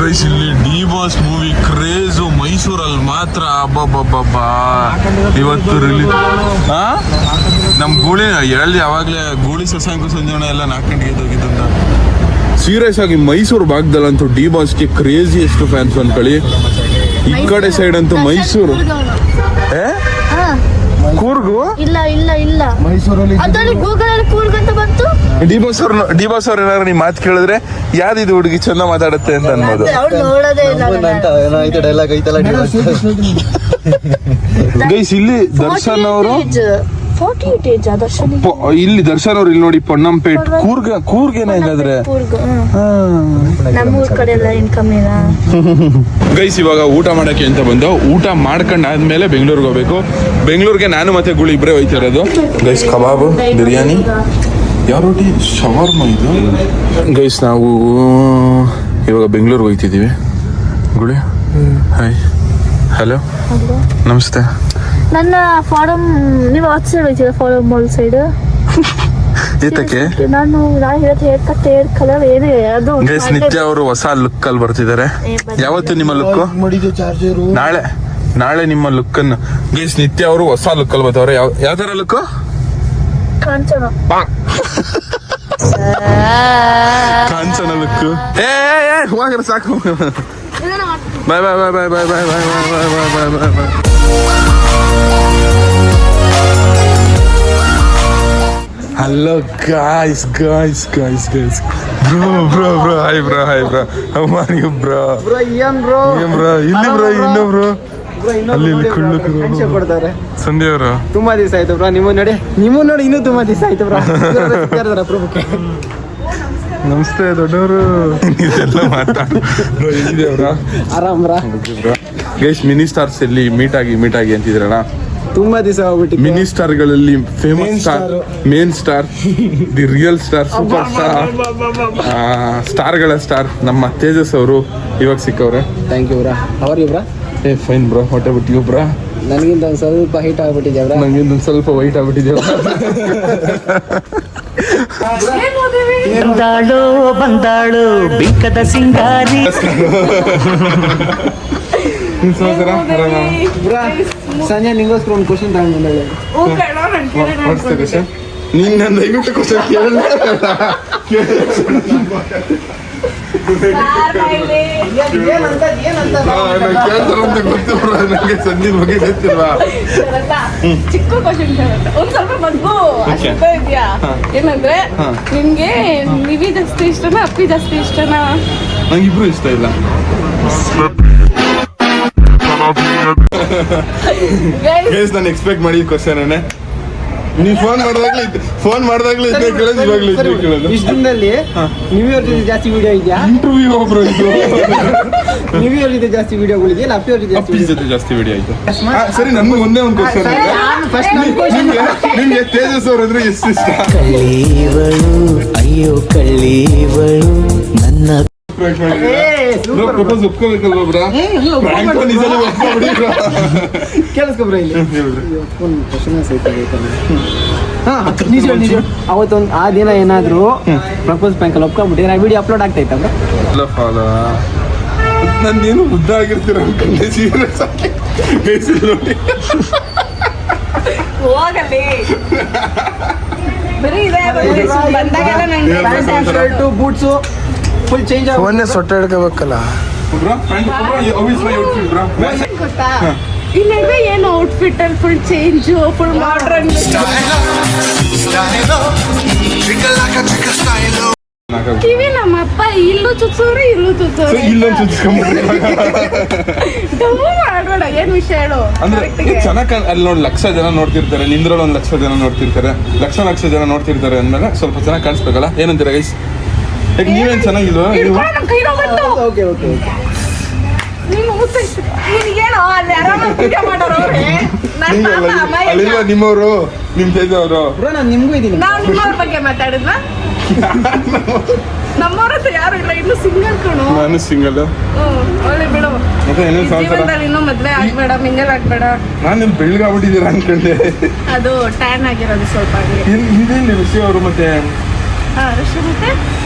ಗೈಸ್ ಇಲ್ಲಿ ಡಿ ಬಾಸ್ ಮೂವಿ ಕ್ರೇಜು ಮೈಸೂರಲ್ಲಿ ಮಾತ್ರ. ಅಬ್ಬಬ್ಬಬ್ಬಾ ಇವತ್ತು ರಿಲೀಸ್ ಹಾ ನಮ್ಮ ಗೂಳಿ ಹೇಳಿ ಯಾವಾಗಲೇ ಗೂಳಿ ಸಸಾಂಕು ಸಂಜೋಣ ಎಲ್ಲ ನಾಲ್ಕು ಗಂಟೆಗೆ ಎದ್ದೋಗಿದ್ದಂತ. ಸೀರಿಯಸ್ ಆಗಿ ಮೈಸೂರು ಭಾಗದಲ್ಲಂತೂ ಡಿ ಬಾಸ್ಗೆ ಕ್ರೇಜಿಯೆಸ್ಟ್ ಫ್ಯಾನ್ಸ್ ಅನ್ಕೊಳ್ಳಿ. ಈ ಕಡೆ ಸೈಡ್ ಅಂತೂ ಮೈಸೂರು ಏ? ಕೂರ್ಗು ಇಲ್ಲ ಇಲ್ಲ. ಇಲ್ಲ. ಮೈಸೂರಲ್ಲಿ ಅದ್ರಲ್ಲಿ ಗೂಗಲ್ ಅಲ್ಲಿ ಕೂರ್ಗ್ ಅಂತ ಬಂತು. ಡಿ ಬಾಸ್ ಅವ್ರ ಡಿ ಬಾಸ್ ಅವ್ರ ಏನಾದ್ರು ನಿಮ್ ಮಾತು ಕೇಳಿದ್ರೆ ಯಾವ್ದಿದು ಹುಡುಗಿ ಚಂದ ಮಾತಾಡುತ್ತೆ ಅಂತ ಅನ್ಬೋದು? ಅವ್ರು ನೋಡೋದೇ ಇಲ್ಲ ಏನೋ ಐತೆ ಡೈಲಾಗ್ ಐತಲ್ಲ ಗೈಸ್ ಇಲ್ಲಿ ದರ್ಶನ್ ಅವರು ಫಾರ್ಟಿ ಏಟ್ ಏಜ್ ದರ್ಶನ್ ಪೊ- ಇಲ್ಲಿ ದರ್ಶನ್ ಅವ್ರು ಇಲ್ಲಿ ನೋಡಿ ಪೊನ್ನಂಪೇಟ್. ಕೂರ್ಗ ಕೂರ್ಗೇನ ಇಲ್ಲಾದ್ರೆ ಕೂರ್ಗ್ ನಮ್ಮೂರ್ ಕಡೆ ಎಲ್ಲ ಏನ್ ಕಮ್ಮಿನಾ ಗೈಸ್ [LAUGHS] ಇವಾಗ ಊಟ ಮಾಡಕ್ಕೆ ಅಂತ ಬಂದು ಊಟ ಮಾಡ್ಕೊಂಡ್ ಆದ್ಮೇಲೆ ಬೆಂಗಳೂರಿಗೆ ಹೋಗ್ಬೇಕು. ಬೆಂಗಳೂರಿಗೆ ನಾನು ಮತ್ತೆ ಗುಳಿ ಇಬ್ಬರೇ ಹೋಯ್ತಾ ಇರೋದು ಗೈಸ್ ಕಬಾಬ್ ಬಿರಿಯಾನಿ. ಯಾವ ರೋಟಿ? ಶವರ್ಮ ಇದು? ಗೈಸ್ ನಾವು ಇವಾಗ ಬೆಂಗಳೂರಿಗೆ ಹೋಗ್ತಿದ್ದೀವಿ ಗುಳಿ ಹಾಯ್ ಹಲೋ ನಮಸ್ತೆ. ನನ್ನ ಫಾರಂ ನೀವು ಆಚೆ ಸೈಡ್ ಹೋಯ್ತೀರ ಫಾರಂ ಮಾಲ್ ಸೈಡ್ ಏತಕ್ಕೆ? ನಾನು ನಾನು ಹೇಳತ್ತೆ ಹೇರ್ ಕಟ್ ಹೇರ್ ಕಲರ್ ಏನೇ ಅದು ಗೈಸ್ ನಿತ್ಯ ಅವರು ಹೊಸ ಲುಕ್ ಅಲ್ಲಿ ಬರ್ತಿದ್ದಾರೆ. ಯಾವತ್ತು ನಿಮ್ಮ ಲುಕ್ ನಾಳೆ ನಾಳೆ ನಿಮ್ಮ ಲುಕ್ ಅನ್ನು. ಗೈಸ್ ನಿತ್ಯ ಅವರು ಹೊಸ ಲುಕ್ ಅಲ್ಲಿ ಬರ್ತಾವ್ರೆ ಯಾವ ಯಾವ ತರ ಲುಕ್ ಕಾಂಚನ. ಕಾಂಚನ ಲುಕ್ ಏ ಏ, ಏ ಹೋಗ್ರೆ ಸಾಕು. Bye bye bye bye bye bye bye bye bye bye bye bye bye hello guys guys guys guys bro bro bro hi bro hi bro how are you bro ಏನ್ bro ಏನ್ bro ಇಲ್ಲಿ bro ಇನ್ನೊ bro ಅಲ್ಲಿ ಇಲ್ಲಿ ಕುಳ್ಳು ಕೊಡ್ತಾರೆ ಸಂಧ್ಯಾ ಅವರು ತುಂಬಾ ದಿವಸ ಆಯ್ತು ಬ್ರೋ ನಿಮ್ಮ ನೋಡಿ ನಿಮ್ಮ ನೋಡಿ ಇನ್ನೂ ತುಂಬಾ ದಿವಸ ಆಯ್ತು ಬ್ರೋ ನಮಸ್ತೆ ದೊಡ್ಡವರು. ಇದೆಲ್ಲ ಮಾತಾಡು. ಗೈಸ್ ಮಿನಿ ಸ್ಟಾರ್ಸ್ ಎಲ್ಲಿ ಮೀಟ್ ಆಗಿ ಮೀಟ್ ಆಗಿ ಅಂತಿದ್ರಣ ತುಂಬಾ ದಿವಸ ಹೋಗ್ಬಿಟ್ಟು mini ಸ್ಟಾರ್ಗಳಲ್ಲಿ famous star. Main star the real star super star ಸ್ಟಾರ್ಗಳ star ನಮ್ಮ ತೇಜಸ್ ಅವರು ಇವಾಗ ಸಿಕ್ಕವ್ರೆ. Thank you bro. Are you bro? ಏ ಫೈನ್ ಬ್ರೋ. ಹೊಟ್ಟೆ ಬಿಟ್ಟು ಬ್ರಾ? ನನಗಿಂತ ಒಂದು ಸ್ವಲ್ಪ ಹೈಟ್ ಆಗ್ಬಿಟ್ಟಿದ್ಯಾ ಬ್ರಾ? ಒಂದು ಸ್ವಲ್ಪ ವೈಟ್ ಆಗ್ಬಿಟ್ಟಿದೆ [LAUGHS] ಬಂದಾಳು ಬಂದಾಳು ಬಿಂಕದ ಸಿಂಗಾರಿ. ಸಂಜೆ ನಿಂಗೋಸ್ಕರ ಒಂದು ಕ್ವಶನ್ ತಗೊಂಡ್ಬಂದಾಳೆ ನೀನ್ ನನ್ನ ದಯವಿಟ್ಟು ಕ್ವಶನ್ ಕೇಳಲ್ಲ ಏನಂತ ಏನಂತ ಕೇಳ್ತಾರಂತ ಗೊತ್ತು bro, ನಂಗೆ ಸಂದೀಪ್ ಬಗ್ಗೆ ಗೊತ್ತಿಲ್ವಾ ಶರತ, ಚಿಕ್ಕ ಕ್ವಶನ್ ಒಂದ್ ನಿಮ್ಗೆ ನಿವಿ ಜಾಸ್ತಿ ಇಷ್ಟನಾ ಅಪ್ಪಿ ಜಾಸ್ತಿ ಇಷ್ಟನಾ ನಂಗೆ ಇಬ್ರು ಇಷ್ಟ ಇಲ್ಲ ನಾನು ಎಕ್ಸ್ಪೆಕ್ಟ್ ಮಾಡಿದ ಕ್ವಶನ್ ನೀವು ಫೋನ್ ಮಾಡಿದಾಗ್ಲೇ ಫೋನ್ ಮಾಡಿದಾಗ್ಲೇ ಇದ್ದೆ ಕೇಳೋದು ಇವಾಗ್ಲೇ ಇದ್ದೆ ಕೇಳೋದು. ಇಷ್ಟ ದಿನದಲ್ಲಿ ನ್ಯೂ ಇಯರ್ ಜೊತೆ ಜಾಸ್ತಿ ವಿಡಿಯೋ ಇದೆಯಾ? ಇಂಟರ್ವ್ಯೂ ಒಬ್ರು ಇದು? ನ್ಯೂ ಇಯರ್ ಜೊತೆ ಜಾಸ್ತಿ ವಿಡಿಯೋಗಳು ಇದೆಯಾ ಅಪ್ಪಿ ಅವ್ರ ಜೊತೆ ಜಾಸ್ತಿ ಅಪ್ಪಿ ಜೊತೆ ಜಾಸ್ತಿ ವಿಡಿಯೋ ಆಯ್ತು. ಸರಿ ನನ್ಗೆ ಒಂದೇ ಒಂದು ಕ್ವಶನ್ ಫಸ್ಟ್ ನಿಮ್ಗೆ ನಿಮ್ಗೆ ತೇಜಸ್ ಅವ್ರ ಅಂದ್ರೆ ಎಷ್ಟು ಇಷ್ಟ? ಕಳ್ಳೀವಳು ಅಯ್ಯೋ ಕಳ್ಳೀವಳು ನನ್ನ ಪ್ರಪೋಸ್ ಒಪ್ಕೋಬೇಕಲ್ವಾ ಬ್ರಾ? Prank ನಿಜಾನೇ ಒಪ್ಕೊಬಿಡಿ bro. ಕೇಳಿಸ್ಕೊಬ್ರ ಇಲ್ಲಿ. ಒಂದು ಕ್ವಶನ್ ಸಹಿತ ಹಾ ನಿಜ ನಿಜ. ಅವತ್ತೊಂದು ಆ ದಿನ ಏನಾದ್ರು ಪ್ರಪೋಸ್ ಬ್ಯಾಂಕಲ್ಲಿ ಒಪ್ಕೊಂಡ್ಬಿಟ್ಟಿದ್ರೆ ಆ ವಿಡಿಯೋ ಅಪ್ಲೋಡ್ ಆಗ್ತೈತೆ ಬ್ರೋ? ಇಲ್ಲ ಫಾಲ. ನಂದೇನು ಉದ್ದ ಆಗಿರ್ತೀರ ಅನ್ಕೊಂಡೆ ಸೀರಿಯಸ್ ಆಗಿ. Guys, ನೋಡಿ. ಹೋಗಲಿ. ಬರೀ ಇದೆ ಬರೀ ಬಂದಾಗೆಲ್ಲ ನಂಗೆ. ಶರ್ಟು ಬೂಟ್ಸು ಫುಲ್ ಚೇಂಜ್ ಮೊನ್ನೆ ಸೊಟ್ಟ ಹಿಡ್ಕೋಬೇಕಲ್ಲ. Bro, prank- bro, how is my outfit, bro? ಗೊತ್ತಾ? ಈ ನಡುವೆ ಏನು ಔಟ್ಫಿಟ್ ಅಲ್ಲಿ ಫುಲ್ ಚೇಂಜ್ ಫುಲ್ ಮಾಡ್ರನ್. ಕಿವಿ ನಮ್ಮ ಅಪ್ಪ ಇಲ್ಲೂ ಚುಚ್ಚೋರು ಇಲ್ಲೂ ಚುಚ್ಚೋರು ಇಲ್ಲೊಂದು ಚುಚ್ಕೊಂಡ್ಬಿಡ್ರಿ [LAUGHS] ಡಬ್ಬು ಮಾಡ್ಬೇಡ ಏನ್ ವಿಷಯ ಹೇಳು? ಅಂದ್ರೆ ಚೆನ್ನಾಗಿ ಅಲ್ಲಿ ನೋಡಿ ಲಕ್ಷ ಜನ ನೋಡ್ತಿರ್ತಾರೆ ನಿಂದ್ರಲ್ಲಿ ಒಂದ್ ಲಕ್ಷ ಜನ ನೋಡ್ತಿರ್ತಾರೆ. ಲಕ್ಷ ಲಕ್ಷ ಜನ ನೋಡ್ತಿರ್ತಾರೆ ಅಂದ್ಮೇಲೆ ಸ್ವಲ್ಪ ಚೆನ್ನಾಗಿ ಕಾಣಿಸ್ಬೇಕಲ್ಲ? ಏನಂತೀರ ಗೈಸ್ ಯಾಕೆ ನೀವೇನ್ ಚೆನ್ನಾಗಿಲ್ವಾ? ನೀವು? ನನ್ ಬಂತು. Okay okay okay. ನೀನು ಊತ ಇಷ್ಟು- ನಿನಗೇನೋ ಅಲ್ಲಿ ಆರಾಮಾಗಿ ಪೂಜೆ ಮಾಡೋರು ಅವ್ರೆ. [LAUGHS] ನನ್ ಹಿಂಗೆ ಮಾಮ ಅಲ್ಲ- ಅಮ್ಮ ನಿಮ್ಮವರು? ನಿಮ್ ತೇಜ ಅವರು ಬ್ರೋ ನಾನು ನಿಮ್ಗೂ ಇದ್ದೀನಿ ನಾವ್ ನಿಮ್ಮವ್ರ ಬಗ್ಗೆ ಮಾತಾಡಿದ್ನ? [LAUGHS] ನಮ್ಮವ್ರ ಹತ್ರ ಯಾರು ಇಲ್ಲ ಇನ್ನು ಸಿಂಗಲ್ ಕಣು. ನಾನು ಸಿಂಗಲ್. ಹ್ಮ್, ಒಳ್ಳೆ ಬಿಡು. ಮತ್ತೆ ಏನೇನ್ ಈ ಸಮಾಚಾರ? ಜೀವನದಲ್ಲಿ ಇನ್ನೂ ಮದ್ವೆ ಆಗ್ಬೇಡ ಮಿಂಗಲ್ ಆಗ್ಬೇಡ. ನಾನು ನಿಮ್ ಬೆಳ್ಗಾಗ್ಬಿಟ್ಟಿದ್ದೀರಾ ಅನ್ಕೊಂಡೆ. ಅದು ಟ್ಯಾನ್ ಆಗಿರೋದು ಸ್ವಲ್ಪ ಹಂಗೆ. ಇದೇನು ಋಷಿ ಅವರು ಮತ್ತೆ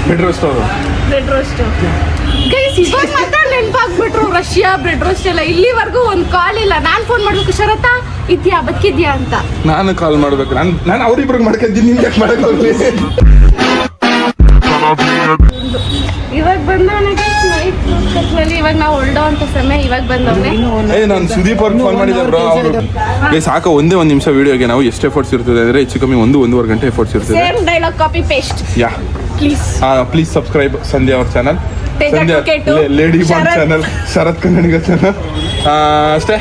ಬೆಡ್ ರೋಸ್ಟ್ ಅವರು. ಬ್ರೆಡ್ ರೋಸ್ಟ್ ಗೈಸ್ ಇವಾಗ ಮಾತ್ರ ನೆನ್ಪಾಗ್ಬಿಟ್ರು ರಷ್ಯಾ ಬ್ರೆಡ್ ರೋಸ್ಟ್ ಎಲ್ಲ. ಇಲ್ಲಿವರೆಗೂ ಒಂದು ಕಾಲ್ ಇಲ್ಲ. ನಾನು ಫೋನ್ ಮಾಡ್ಬೇಕು ಶರತ ಇದ್ಯಾ ಬದುಕಿದ್ಯಾ ಅಂತ. ನಾನು ಕಾಲ್ ಮಾಡ್ಬೇಕು. ನಾನು ನಾನು ಅವ್ರಿಬ್ರಿಗೆ ಮಾಡ್ಕೊಂತೀನಿ. ನಿಮ್ಗೆ ಯಾಕೆ ಮಾಡಕ್ ಇವಾಗ ಬಂದವನೇ ನೈಟ್ ಇವಾಗ ನಾವು ಹೊರಡೋ ಅಂತ ಸಮಯ ಇವಾಗ ಬಂದವನೇ. ಏ ನಾನು ಸುದೀಪ್ ಅವ್ರಿಗೆ ಫೋನ್ ಮಾಡಿದ್ದೆ ಬ್ರೋ ಅವರು ಏ ಸಾಕ ಒಂದೇ ಒಂದು ನಿಮಿಷ ವಿಡಿಯೋಗೆ ನಾವು ಎಷ್ಟು ಎಫರ್ಟ್ಸ್ ಇರ್ತದೆ ಅಂದ್ರೆ ಹೆಚ್ಚು ಕಮ್ಮಿ ಒಂದು ಒಂದೂವರೆ ಗಂಟೆ ಎಫರ್ಟ್ಸ್ ಇರ್ತದೆ. Same dialogue copy paste yeah. Please please subscribe Sandhya ಅವ್ರ channel Sandhya Lady Bond. Channel Sharath Kannadiga channel ಅಷ್ಟೇ.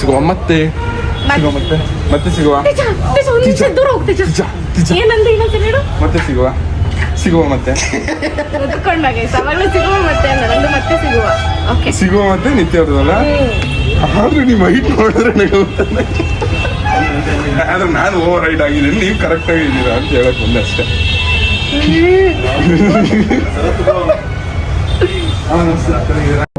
ಸಿಗುವ ಮತ್ತೆ. ಸಿಗುವ ಮತ್ತೆ. ಮತ್ತೆ ಸಿಗುವ. ಮತ್ತೆ ಸಿಗುವ. ಸಿಗುವ ಮತ್ತೆ? ಸಿಗುವ ಮತ್ತೆ ಮತ್ತೆ ಸಿಗುವ. ಓಕೆ ಸಿಗುವ ಮತ್ತೆ ನಿತ್ಯ ಅವ್ರದಲ್ಲ ಆದ್ರೆ ನೀವು ಹೈಟ್ ನೋಡಿದ್ರೆ ನನಗೆ ಆದ್ರೆ ನಾನು ಓವರ್ ಹೈಟ್ ಆಗಿದ್ದೀನಿ ನೀವು ಕರೆಕ್ಟ್ ಆಗಿದ್ದೀರಾ ಅಂತ ಹೇಳಕ್ ಬಂದೆ ಅಷ್ಟೇ. ಆ, ನಮಸ್ತೆ.